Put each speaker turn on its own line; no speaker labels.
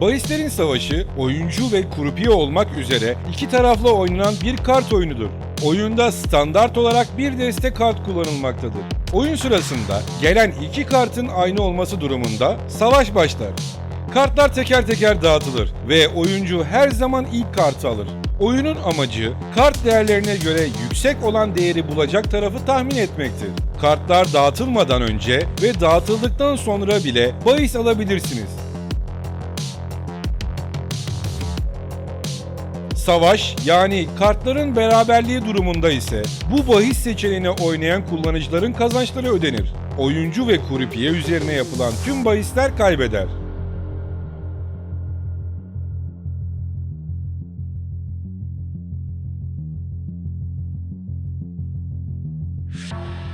Bahislerin Savaşı, oyuncu ve krupiye olmak üzere iki taraflı oynanan bir kart oyunudur. Oyunda standart olarak bir deste kart kullanılmaktadır. Oyun sırasında gelen iki kartın aynı olması durumunda savaş başlar. Kartlar teker teker dağıtılır ve oyuncu her zaman ilk kartı alır. Oyunun amacı kart değerlerine göre yüksek olan değeri bulacak tarafı tahmin etmektir. Kartlar dağıtılmadan önce ve dağıtıldıktan sonra bile bahis alabilirsiniz. Savaş yani kartların beraberliği durumunda ise bu bahis seçeneğine oynayan kullanıcıların kazançları ödenir. Oyuncu ve kuripiye üzerine yapılan tüm bahisler kaybeder. you